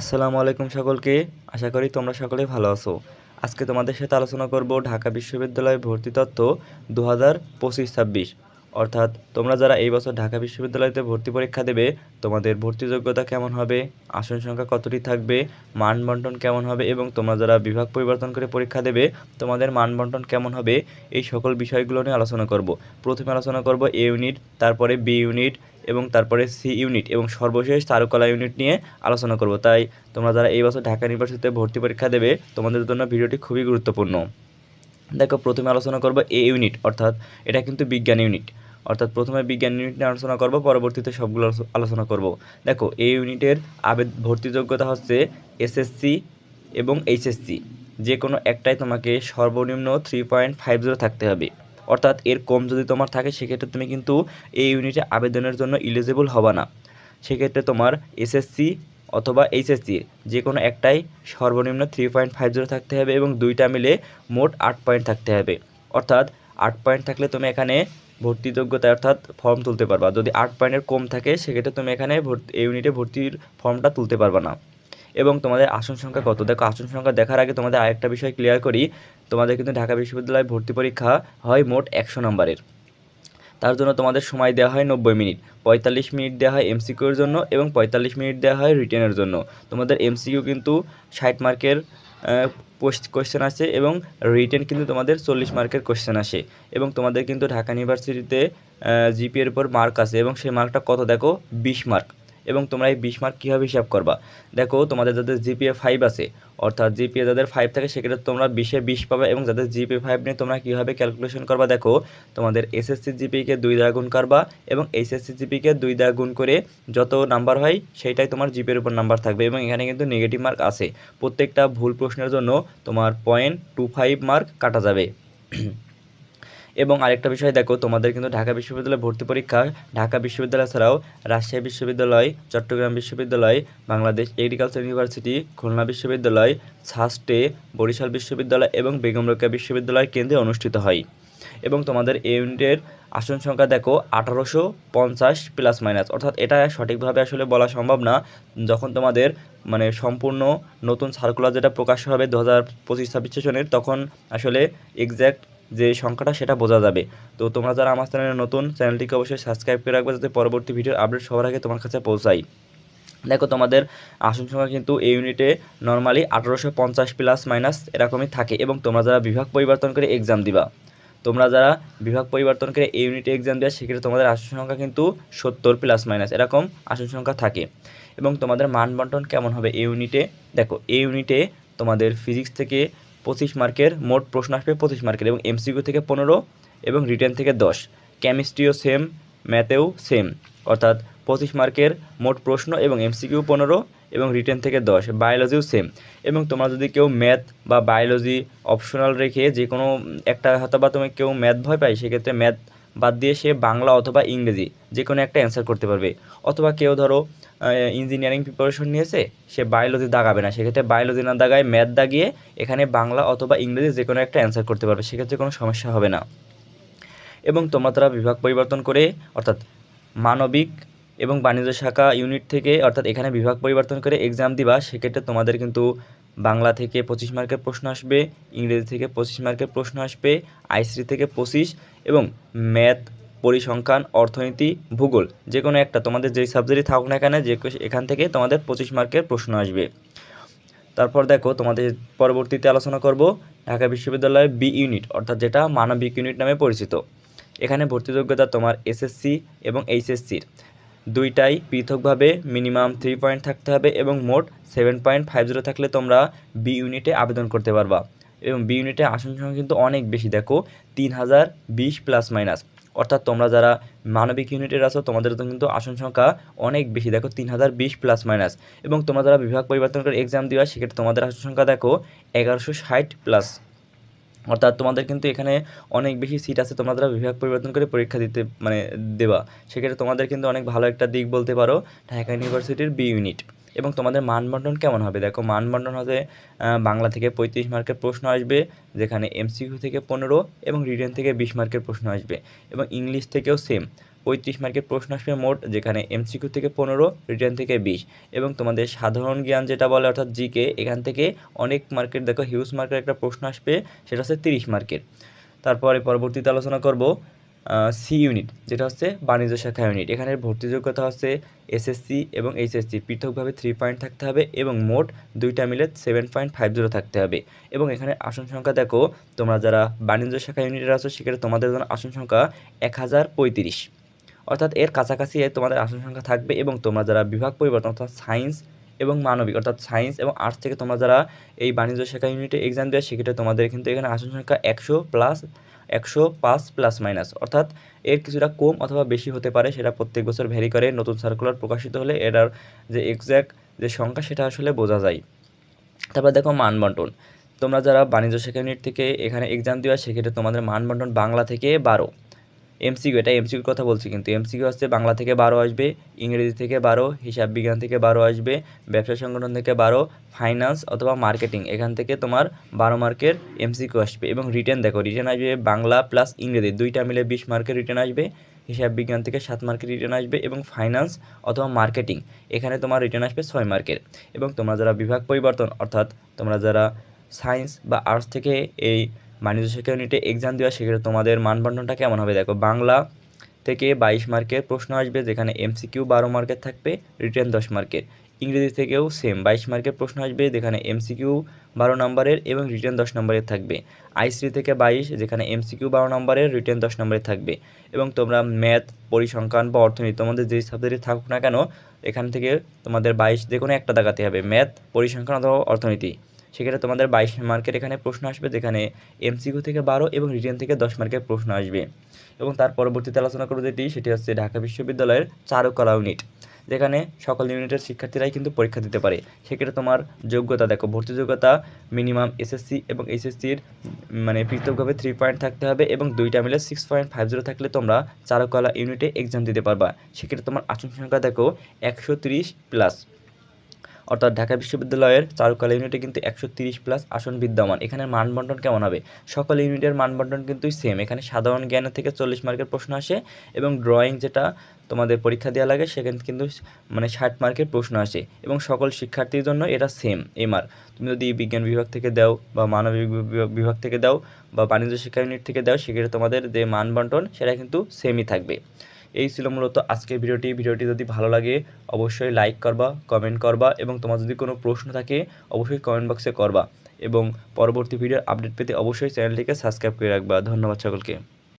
আসসালামু আলাইকুম সকলকে। আশা করি তোমরা সকলে ভালো আছো। আজকে তোমাদের সাথে আলোচনা করব ঢাকা বিশ্ববিদ্যালয়ে ভর্তি তত্ত্ব দু হাজার পঁচিশ ছাব্বিশ। অর্থাৎ তোমরা যারা এই বছর ঢাকা বিশ্ববিদ্যালয়তে ভর্তি পরীক্ষা দেবে, তোমাদের ভর্তি যোগ্যতা কেমন হবে, আসন সংখ্যা কতটি থাকবে মান বন্টন কেমন হবে এবং তোমরা যারা বিভাগ পরিবর্তন করে পরীক্ষা দেবে, তোমাদের মান বন্টন কেমন হবে, এই সকল বিষয়গুলো নিয়ে আলোচনা করব। প্রথমে আলোচনা করব এ ইউনিট তারপরে বি ইউনিট এবং তারপরে সি ইউনিট এবং সর্বশেষ চারুকলা ইউনিট নিয়ে আলোচনা করব। তাই তোমরা যারা এই বছর ঢাকা ইউনিভার্সিটিতে ভর্তি পরীক্ষা দেবে, তোমাদের জন্য ভিডিওটি খুবই গুরুত্বপূর্ণ। দেখো, প্রথমে আলোচনা করব এ ইউনিট, অর্থাৎ এটা কিন্তু বিজ্ঞান ইউনিট। অর্থাৎ প্রথমে বিজ্ঞান ইউনিট নিয়ে আলোচনা করব, পরবর্তীতে সবগুলো আলোচনা করব। দেখো এই ইউনিটের আবেদ ভর্তি যোগ্যতা হচ্ছে এসএসসি এবং এইচএসসি। যে কোনো একটাই তোমাকে সর্বনিম্ন থ্রি পয়েন্ট ফাইভ জিরো থাকতে হবে। অর্থাৎ এর কম যদি তোমার থাকে, সেক্ষেত্রে তুমি কিন্তু এই ইউনিটে আবেদনের জন্য ইলিজিবল হবে না। সেক্ষেত্রে তোমার এসএসসি অথবা এইচএসসি যে কোনো একটাই সর্বনিম্ন থ্রি পয়েন্ট ফাইভ জিরো থাকতে হবে এবং দুইটা মিলে মোট আট পয়েন্ট থাকতে হবে। অর্থাৎ আট পয়েন্ট থাকলে তুমি এখানে ভর্তি যোগ্যতা অর্থাৎ ফর্ম তুলতে পারবা। যদি আট পয়েন্টের কম থাকে, সেক্ষেত্রে তুমি এখানে ভর্তি ইউনিটে ভর্তির ফর্মটা তুলতে পারবা না। এবং তোমাদের আসন সংখ্যা কত? দেখো, আসন সংখ্যা দেখার আগে তোমাদের আরেকটা বিষয় ক্লিয়ার করি। তোমাদের কিন্তু ঢাকা বিশ্ববিদ্যালয়ে ভর্তি পরীক্ষা হয় মোট একশো নম্বরের। তার জন্য তোমাদের সময় দেওয়া হয় নব্বই মিনিট। পঁয়তাল্লিশ মিনিট দেওয়া হয় এমসিকিউর জন্য এবং পঁয়তাল্লিশ মিনিট দেওয়া হয় রিটেনের জন্য। তোমাদের এমসিকিউ কিন্তু ষাট মার্কের কোশ্চেন আসে এবং রিটেন কিন্তু তোমাদের চল্লিশ মার্কের কোশ্চেন আসে। এবং তোমাদের কিন্তু ঢাকা ইউনিভার্সিটিতে জিপিএর উপর মার্ক আছে এবং সেই মার্কটা কত? দেখো, বিশ মার্ক এবং তোমরা এই বিশ মার্ক কীভাবে হিসাব করবা? দেখো, তোমাদের যাদের জিপিএ ফাইভ আছে, অর্থাৎ জিপিএ যাদের ফাইভ থাকে, সেক্ষেত্রে তোমরা বিশে বিশ পাবে এবং যাদের জিপিএ ফাইভ নিয়ে তোমরা কীভাবে ক্যালকুলেশন করবা? দেখো, তোমাদের এসএসসি জিপিকে দুই দ্বারা গুণ করবা এবং এইচএসসি জিপিকে দুই দ্বারা গুণ করে যত নাম্বার হয়, সেইটাই তোমার জিপিএর উপর নাম্বার থাকবে এবং এখানে কিন্তু নেগেটিভ মার্ক আছে। প্রত্যেকটা ভুল প্রশ্নের জন্য তোমার পয়েন্ট টু ফাইভ মার্ক কাটা যাবে। এবং আরেকটা বিষয়, দেখো, তোমাদের কিন্তু ঢাকা বিশ্ববিদ্যালয় ভর্তি পরীক্ষা ঢাকা বিশ্ববিদ্যালয় ছাড়াও রাজশাহী বিশ্ববিদ্যালয়, চট্টগ্রাম বিশ্ববিদ্যালয়, বাংলাদেশ এগ্রিকালচার ইউনিভার্সিটি, খুলনা বিশ্ববিদ্যালয় ছাস্টে বরিশাল বিশ্ববিদ্যালয় এবং বেগম রোকেয়া বিশ্ববিদ্যালয় কেন্দ্রে অনুষ্ঠিত হয়। এবং তোমাদের এই ইউনিটের আসন সংখ্যা, দেখো, আঠারোশো পঞ্চাশ প্লাস মাইনাস। অর্থাৎ এটা সঠিকভাবে আসলে বলা সম্ভব না। যখন তোমাদের মানে সম্পূর্ণ নতুন সার্কুলার যেটা প্রকাশ হবে দু হাজার পঁচিশ ছাব্বিশ সেশনের তখন আসলে এক্স্যাক্ট যে সংখ্যাটা, সেটা বোঝা যাবে। তো তোমরা যারা আমার চ্যানেলে নতুন, চ্যানেলটিকে অবশ্যই সাবস্ক্রাইব করে রাখবে যাতে পরবর্তী ভিডিওর আপডেট সবার আগে তোমার কাছে পৌঁছায় দেখো, তোমাদের আসন সংখ্যা কিন্তু এই ইউনিটে নর্মালি আঠারোশো পঞ্চাশ প্লাস মাইনাস এরকমই থাকে এবং তোমরা যারা বিভাগ পরিবর্তন করে এক্সাম দিবা, তোমরা যারা বিভাগ পরিবর্তন করে এই ইউনিটে এক্সাম দেওয়া সেক্ষেত্রে তোমাদের আসন সংখ্যা কিন্তু সত্তর প্লাস মাইনাস এরকম আসন সংখ্যা থাকে। এবং তোমাদের মান বন্টন কেমন হবে এই ইউনিটে দেখো, এই ইউনিটে তোমাদের ফিজিক্স থেকে পঁচিশ মার্কের, মোট প্রশ্ন আসবে পঁচিশ মার্কের এবং এমসিকিউ থেকে পনেরো এবং রিটার্ন থেকে দশ। কেমিস্ট্রিও সেম ম্যাথেও সেম অর্থাৎ পঁচিশ মার্কের, মোট প্রশ্ন এবং এমসিকিউ পনেরো এবং রিটার্ন থেকে দশ। বায়োলজিও সেম এবং তোমরা যদি কেউ ম্যাথ বা বায়োলজি অপশনাল রেখে যে কোনো একটা হয়তো বা তুমি কেউ ম্যাথ ভয় পাই সেক্ষেত্রে ম্যাথ বাদ দিয়ে সে বাংলা অথবা ইংরেজি যে কোনো একটা অ্যান্সার করতে পারবে। অথবা কেউ ধরো ইঞ্জিনিয়ারিং প্রিপারেশন নিয়েছে, সে বায়োলজি দাগাবে না। সেক্ষেত্রে বায়োলজি না দাগায় ম্যাথ দাগিয়ে এখানে বাংলা অথবা ইংরেজি যে কোনো একটা অ্যান্সার করতে পারবে। সেক্ষেত্রে কোনো সমস্যা হবে না। এবং তোমরা তারা বিভাগ পরিবর্তন করে, অর্থাৎ মানবিক এবং বাণিজ্য শাখা ইউনিট থেকে, অর্থাৎ এখানে বিভাগ পরিবর্তন করে এক্সাম দিবা, সেক্ষেত্রে তোমাদের কিন্তু বাংলা থেকে পঁচিশ মার্কের প্রশ্ন আসবে, ইংরেজি থেকে পঁচিশ মার্কের প্রশ্ন আসবে আইসি থেকে পঁচিশ এবং ম্যাথ, পরিসংখ্যান, অর্থনীতি, ভূগোল যে কোনো একটা, তোমাদের যেই সাবজেক্টই থাকুক না এখানে যে এখান থেকে তোমাদের পঁচিশ মার্কের প্রশ্ন আসবে। তারপর দেখো, তোমাদের পরবর্তীতে আলোচনা করব, ঢাকা বিশ্ববিদ্যালয়ের বি ইউনিট অর্থাৎ যেটা মানবিক ইউনিট নামে পরিচিত। এখানে ভর্তি যোগ্যতা তোমার এসএসসি এবং এইচএসসির দুইটাই পৃথকভাবে মিনিমাম থ্রি পয়েন্ট থাকতে হবে এবং মোট সেভেন পয়েন্ট ফাইভ জিরো থাকলে তোমরা বি ইউনিটে আবেদন করতে পারবা। এবং বি ইউনিটে আসন সংখ্যা কিন্তু অনেক বেশি, দেখো, তিন হাজার বিশ প্লাস মাইনাস অর্থাৎ তোমরা যারা মানবিক ইউনিটের আছো, তোমাদের তো কিন্তু আসন সংখ্যা অনেক বেশি, দেখো, তিন হাজার বিশ প্লাস মাইনাস এবং তোমরা যারা বিভাগ পরিবর্তন করে এক্সাম দেওয়া সেক্ষেত্রে তোমাদের আসন সংখ্যা, দেখো, এগারোশো ষাট প্লাস অর্থাৎ তোমাদের কিন্তু এখানে অনেক বেশি সিট আছে, তোমরা বিভাগ পরিবর্তন করে পরীক্ষা দিতে মানে দেবা, সেক্ষেত্রে তোমাদের কিন্তু অনেক ভালো একটা দিক বলতে পারো, ঢাকা ইউনিভার্সিটির বি ইউনিট এবং তোমাদের মানবন্ডন কেমন হবে? দেখো মানবন্ডন হবে বাংলা থেকে পঁয়ত্রিশ মার্কের প্রশ্ন আসবে, যেখানে এমসিকিউ থেকে পনেরো এবং রিটেন থেকে বিশ মার্কের প্রশ্ন আসবে। এবং ইংলিশ থেকেও সেম পঁয়ত্রিশ মার্কের প্রশ্ন আসবে মোট, যেখানে এমসিকিউ থেকে পনেরো রিটার্ন থেকে বিশ এবং তোমাদের সাধারণ জ্ঞান যেটা বলে, অর্থাৎ জিকে এখান থেকে অনেক মার্কেট দেখো হিউজ মার্কের একটা প্রশ্ন আসবে, সেটা হচ্ছে তিরিশ মার্কের। তারপরে পরবর্তীতে আলোচনা করব সি ইউনিট যেটা হচ্ছে বাণিজ্য শাখা ইউনিট এখানে ভর্তি যোগ্যতা হচ্ছে এসএসসি এবং এইচএসসি পৃথকভাবে থ্রি পয়েন্ট থাকতে হবে এবং মোট দুইটা মিলে সেভেন পয়েন্ট ফাইভ জিরো থাকতে হবে। এবং এখানে আসন সংখ্যা দেখো, তোমরা যারা বাণিজ্য শাখা ইউনিটের আছো, সেক্ষেত্রে তোমাদের জন্য আসন সংখ্যা এক হাজার পঁয়ত্রিশ। অর্থাৎ এর কাছাকাছি তোমাদের আসন সংখ্যা থাকবে এবং তোমরা যারা বিভাগ পরিবর্তন অর্থাৎ সায়েন্স এবং মানবিক, অর্থাৎ সায়েন্স এবং আর্টস থেকে তোমরা যারা এই বাণিজ্য শাখা ইউনিটে এক্সাম দেওয়া সেক্ষেত্রে তোমাদের কিন্তু এখানে আসন সংখ্যা একশো প্লাস একশো পাঁচ প্লাস মাইনাস অর্থাৎ এর কিছুটা কম অথবা বেশি হতে পারে, সেটা প্রত্যেক বছর ভ্যারি করে, নতুন সার্কুলার প্রকাশিত হলে এটার যে এক্স্যাক্ট যে সংখ্যা, সেটা আসলে বোঝা যায়। তারপর দেখো মানবন্টন তোমরা যারা বাণিজ্য শাখা ইউনিট থেকে এখানে এক্সাম দেওয়া সেক্ষেত্রে তোমাদের মানবন্টন বাংলা থেকে বারো। এমসিকিউ এটা এমসিকিউর কথা বলছি কিন্তু। এমসিকিউ আসছে বাংলা থেকে বারো আসবে, ইংরেজি থেকে বারো, হিসাব বিজ্ঞান থেকে বারো আসবে, ব্যবসা সংগঠন থেকে বারো ফাইন্যান্স অথবা মার্কেটিং এখান থেকে তোমার বারো মার্কের এমসিকিউ আসবে এবং রিটেন দেখো রিটেন আসবে বাংলা প্লাস ইংরেজি, দুইটা মিলে বিশ মার্কের রিটেন আসবে, হিসাব বিজ্ঞান থেকে সাত মার্কের রিটার্ন আসবে এবং ফাইন্যান্স অথবা মার্কেটিং এখানে তোমার রিটার্ন আসবে ছয় মার্কের। এবং তোমরা যারা বিভাগ পরিবর্তন, অর্থাৎ তোমরা যারা সায়েন্স বা আর্টস থেকে এই বাণিজ্য শিক্ষা ইউনিটে এক্সাম দেওয়া সেক্ষেত্রে তোমাদের মানবন্ধনটা কেমন হবে? দেখো, বাংলা থেকে বাইশ মার্কের প্রশ্ন আসবে, যেখানে এমসিকিউ বারো মার্কের থাকবে রিটার্ন দশ মার্কের। ইংরেজি থেকেও সেম বাইশ মার্কের প্রশ্ন আসবে, যেখানে এমসিকিউ বারো নম্বরের এবং রিটার্ন দশ নম্বরের থাকবে। আইসি থেকে বাইশ, যেখানে এমসিকিউ বারো নম্বরের রিটার্ন দশ নম্বরের থাকবে। এবং তোমরা ম্যাথ পরিসংখ্যান বা অর্থনীতি তোমাদের যেই সাবজেক্টে থাকুক না কেন, এখান থেকে তোমাদের বাইশ যে কোনো একটা দেখাতে হবে ম্যাথ পরিসংখ্যান অথবা অর্থনীতি। সেক্ষেত্রে তোমাদের বাইশ মার্কের এখানে প্রশ্ন আসবে, যেখানে এমসিকিউ থেকে বারো এবং রিটেন থেকে দশ মার্কের প্রশ্ন আসবে। এবং তার পরবর্তীতে আলোচনা করব যেটি, সেটি হচ্ছে ঢাকা বিশ্ববিদ্যালয়ের চারুকলা ইউনিট যেখানে সকল ইউনিটের শিক্ষার্থীরাই কিন্তু পরীক্ষা দিতে পারে। সেক্ষেত্রে তোমার যোগ্যতা দেখো, ভর্তি যোগ্যতা মিনিমাম এসএসসি এবং এইচএসসির মানে পৃথকভাবে থ্রি পয়েন্ট থাকতে হবে এবং দুইটা মিলে সিক্স পয়েন্ট ফাইভ জিরো থাকলে তোমরা চারুকলা ইউনিটে এক্সাম দিতে পারবা। সেক্ষেত্রে তোমার আসন সংখ্যা দেখো, একশো প্লাস অর্থাৎ ঢাকা বিশ্ববিদ্যালয়ের চারুকলা ইউনিটে কিন্তু একশো তিরিশ প্লাস আসন বিদ্যমান। এখানে মানবন্টন কেমন হবে? সকল ইউনিটের মানবন্টন কিন্তু সেম এখানে সাধারণ জ্ঞানের থেকে চল্লিশ মার্কের প্রশ্ন আসে এবং ড্রয়িং যেটা তোমাদের পরীক্ষা দেওয়া লাগে, সেখানে কিন্তু মানে ষাট মার্কের প্রশ্ন আসে এবং সকল শিক্ষার্থীর জন্য এটা সেম এমআর তুমি যদি বিজ্ঞান বিভাগ থেকে দাও বা মানবিক বিভাগ থেকে দাও বা বাণিজ্য শিক্ষা ইউনিট থেকে দাও, সেক্ষেত্রে তোমাদের যে মানবন্টন, সেটা কিন্তু সেমই থাকবে। এই ছিল মূলত আজকের ভিডিওটি। ভিডিওটি যদি ভালো লাগে, অবশ্যই লাইক করবা কমেন্ট করবা এবং তোমার যদি কোনো প্রশ্ন থাকে, অবশ্যই কমেন্ট বক্সে করবা এবং পরবর্তী ভিডিওর আপডেট পেতে অবশ্যই চ্যানেলটিকে সাবস্ক্রাইব করে রাখবা। ধন্যবাদ সকলকে।